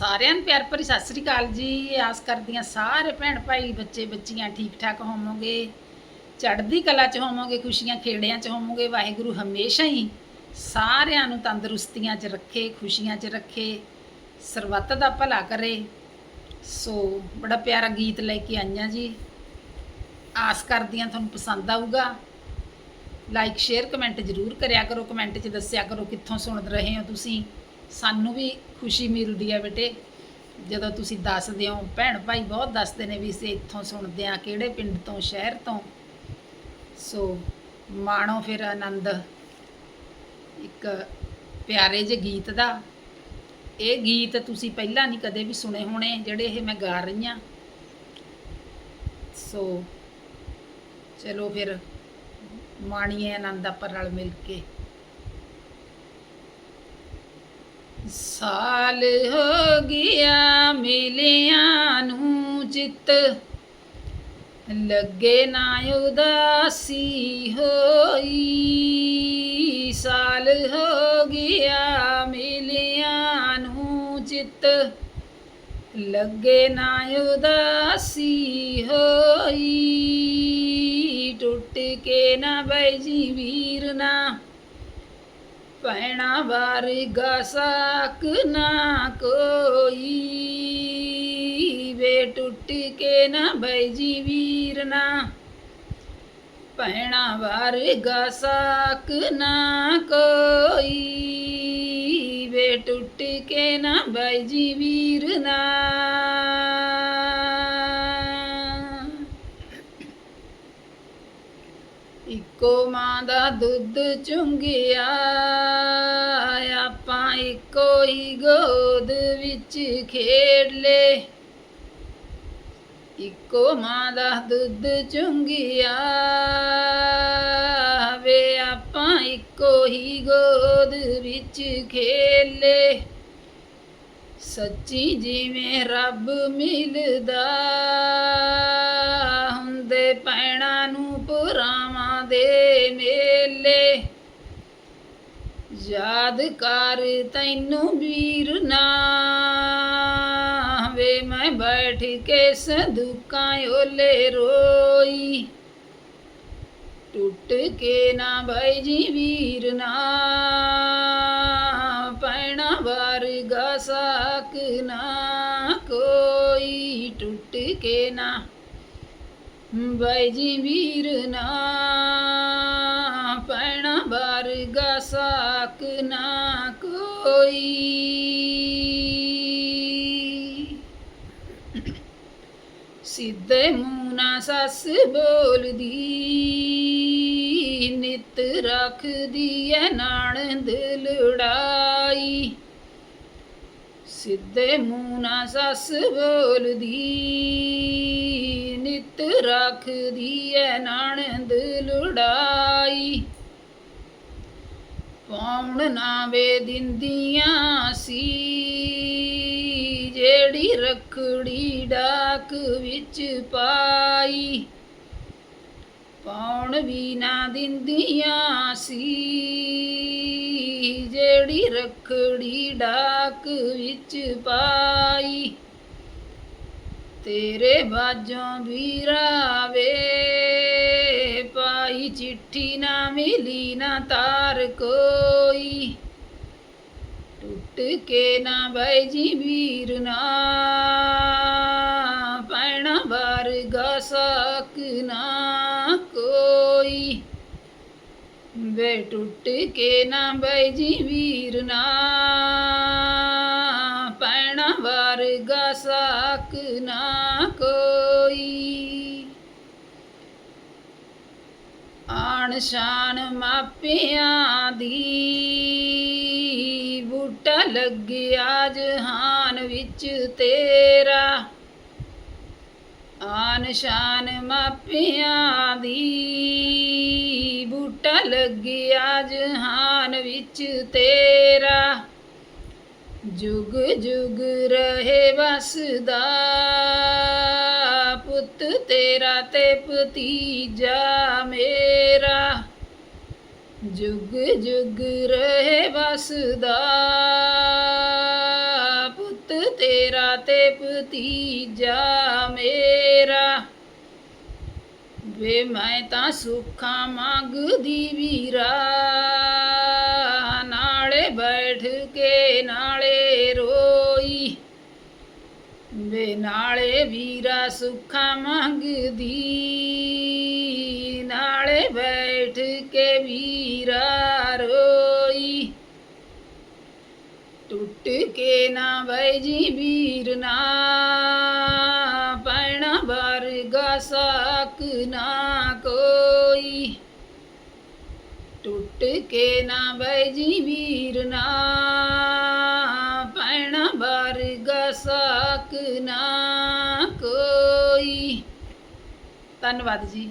ਸਾਰਿਆਂ ਨੂੰ ਪਿਆਰ ਭਰੀ ਸਤਿ ਸ੍ਰੀ ਅਕਾਲ ਜੀ। ਆਸ ਕਰਦੀ ਹਾਂ ਸਾਰੇ ਭੈਣ ਭਾਈ, ਬੱਚੇ, ਬੱਚੀਆਂ ਠੀਕ ਠਾਕ ਹੋਵੋਗੇ। ਚੜ੍ਹਦੀ ਕਲਾ ਚ ਹੋਵੋਗੇ, ਖੁਸ਼ੀਆਂ ਖੇੜਿਆਂ ਚ ਹੋਵੋਗੇ। ਵਾਹਿਗੁਰੂ ਹਮੇਸ਼ਾ ਹੀ ਸਾਰਿਆਂ ਨੂੰ ਤੰਦਰੁਸਤੀਆਂ ਚ ਰੱਖੇ, ਖੁਸ਼ੀਆਂ ਚ ਰੱਖੇ, ਸਰਬੱਤ ਦਾ ਭਲਾ ਕਰੇ। ਸੋ ਬੜਾ ਪਿਆਰਾ ਗੀਤ ਲੈ ਕੇ ਆਈਆਂ ਜੀ। ਆਸ ਕਰਦੀਆਂ ਤੁਹਾਨੂੰ ਪਸੰਦ ਆਊਗਾ। ਲਾਈਕ, ਸ਼ੇਅਰ, ਕਮੈਂਟ ਜ਼ਰੂਰ ਕਰਿਆ ਕਰੋ। ਕਮੈਂਟ 'ਚ ਦੱਸਿਆ ਕਰੋ ਕਿੱਥੋਂ ਸੁਣ ਰਹੇ ਹੋ ਤੁਸੀਂ। ਸਾਨੂੰ ਵੀ ਖੁਸ਼ੀ ਮਿਲਦੀ ਹੈ ਬੇਟੇ। ਜਦੋਂ ਤੁਸੀਂ ਦੱਸਦੇ ਹੋ, ਭੈਣ ਭਾਈ ਬਹੁਤ ਦੱਸਦੇ ਨੇ ਵੀ ਅਸੀਂ ਇੱਥੋਂ ਸੁਣਦੇ ਆ ਕਿਹੜੇ ਪਿੰਡ ਤੋਂ, ਸ਼ਹਿਰ ਤੋਂ। ਸੋ ਮਾਣੋ ਫਿਰ ਆਨੰਦ। ਇੱਕ ਪਿਆਰੇ ਜਿਹੇ ਗੀਤ ਦਾ। ਇਹ ਗੀਤ ਤੁਸੀਂ ਪਹਿਲਾਂ ਨਹੀਂ ਕਦੇ ਵੀ ਸੁਣੇ ਹੋਣੇ, ਜਿਹੜੇ ਇਹ ਮੈਂ ਗਾ ਰਹੀ ਹਾਂ। ਸੋ ਚਲੋ ਫਿਰ, ਮਾਣੀਏ ਆਨੰਦ ਆਪਾਂ ਰਲ ਮਿਲ ਕੇ। ਸਾਲ ਹੋ ਗਿਆ ਮਿਲਿਆਂ ਨੂੰ ਚਿੱਤ ਲੱਗੇ ਨਾ ਉਦਾਸੀ ਹੋਈ। ਸਾਲ ਹੋ ਗਿਆ ਮਿਲਿਆਂ ਨੂੰ ਜਿੱਤ। ਲੱਗੇ ਨਾ ਉਦਾਸੀ ਹੋਈ। ਟੁੱਟ ਕੇ ਨਾ ਬਈ ਜੀ ਵੀਰ ਨਾ। ਪੈਣਾ ਵਰਗਾ ਸਾਕ ਨਾ ਕੋਈ। ਵੇ ਟੁੱਟ ਕੇ ਨਾ ਬਈ ਜੀ ਵੀਰ ਨਾ। ਪੈਣਾ ਵਰਗਾ ਸਾਕ ਨਾ ਕੋਈ। ਵੇ ਟੁੱਟ ਕੇ ਨਾ ਬਈ ਵੀਰ ਨਾ। ਇੱਕੋ ਮਾਂ ਦਾ ਦੁੱਧ ਚੁੰਗਿਆ, ਆਪਾਂ ਇੱਕੋ ਹੀ ਗੋਦ ਵਿੱਚ ਖੇਡ ਲੇ। ਇੱਕੋ ਮਾਂ ਦਾ ਦੁੱਧ ਚੁੰਗਿਆ, ਵੇ ਆਪਾਂ ਇੱਕੋ ਹੀ ਗੋਦ ਵਿੱਚ ਖੇਲੇ ਸੱਚੀ ਜਿਵੇਂ ਰੱਬ ਮਿਲਦਾ, ਹੁੰਦੇ ਪੈਣਾ ਨੂੰ ਪੁਰਾਵਾਂ ਦੇ ਮੇਲੇ ਯਾਦ ਕਰ ਤੈਨੂੰ ਵੀਰ ਨਾ ਵੇ ਮੈਂ ਬੈਠ ਕੇ ਸੰਦੂਕਾਂ ਓਲੇ ਰੋਈ। ਟੁੱਟ ਕੇ ਨਾ ਭਾਈ ਜੀ ਵੀਰ ਨਾ ਪੈਣਾ ਵਰਗਾ ਸਾਕ ਨਾ ਕੋਈ। ਟੁੱਟ ਕੇ ਨਾ ਬਾਈ ਜੀ ਵੀਰ ਨਾ ਪੈਣਾ ਵਰਗਾ ਸਾਕ ਨਾ ਕੋਈ। ਸਿੱਧੇ ਮੂੰਹ ਨਾਲ ਸੱਸ ਬੋਲਦੀ, ਨਿਤ ਰੱਖਦੀ ਐ ਨਾਣਦ ਲੜਾਈ। ਸਿੱਧੇ ਮੂੰਹ ਨਾ ਸੱਸ ਬੋਲਦੀ ਨਿਤ ਐ ਨਾਣਦ ਲੜਾਈ। ਪਾਉਣ ਨਾ ਵੇ ਦਿੰਦੀਆਂ ਸੀ, ਜਿਹੜੀ ਰਖੜੀ ਡਾਕ ਵਿੱਚ ਪਾਈ। ਪਾਉਣ ਵੀ ਨਾ ਦਿੰਦੀਆਂ ਸੀ, ਜਿਹੜੀ ਰਖੜੀ ਡਾਕ ਵਿੱਚ ਪਾਈ। ਤੇਰੇ ਬਾਝੋਂ ਵੀਰਾ ਵੇ ਪਾਈ ਚਿੱਠੀ ਨਾ ਮਿਲੀ ਨਾ ਤਾਰ ਕੋਈ। ਟੁੱਟ ਕੇ ਨਾ ਬਾਈ ਜੀ ਵੀਰ ਨਾ, ਪੈਣਾ ਵਰਗਾ ਸਾਕ ਨਾ ਕੋਈ। ਵੇ ਟੁੱਟ ਕੇ ਨਾ ਬਾਈ ਜੀ ਵੀਰ ਨਾ ਨਾ ਕੋਈ। ਆਣ ਸ਼ਾਨ ਮਾਪਿਆਂ ਦੀ ਬੂਟਾ ਲੱਗਿਆ ਜਹਾਨ ਵਿੱਚ ਤੇਰਾ। ਆਨ ਸ਼ਾਨ ਮਾਪਿਆਂ ਦੀ ਬੂਟਾ ਲੱਗਿਆ ਜਹਾਨ ਵਿੱਚ ਤੇਰਾ। ਜੁਗ ਜੁਗ ਰਹੇ ਵਸਦਾ, ਪੁੱਤ ਤੇਰਾ ਤੇ ਭਤੀਜਾ ਮੇਰਾ। ਜੁਗ ਜੁਗ ਰਹੇ ਵਸਦਾ, ਪੁੱਤ ਤੇਰਾ ਤੇ ਭਤੀਜਾ ਮੇਰਾ। ਵੇ ਮੈਂ ਤਾਂ ਸੁੱਖਾਂ ਮੰਗਦੀ ਵੀਰਾ ਕੇ ਨਾਲੇ ਰੋਈ, ਵੇ ਨਾਲੇ ਵੀਰਾ ਸੁੱਖਾ ਮੰਗਦੀ, ਨਾਲੇ ਬੈਠ ਕੇ ਵੀਰਾ ਰੋਈ। ਟੁੱਟ ਕੇ ਨਾ ਵੈਜੀ ਵੀਰ ਨਾ, ਪੈਣਾ ਵਰਗਾ ਸਾਕ ਨਾ ਕੋਈ। ਟੁੱਟ ਕੇ ਨਾ ਵੈਜੀ ਵੀਰ ਨਾ ਧੰਨਵਾਦ ਜੀ।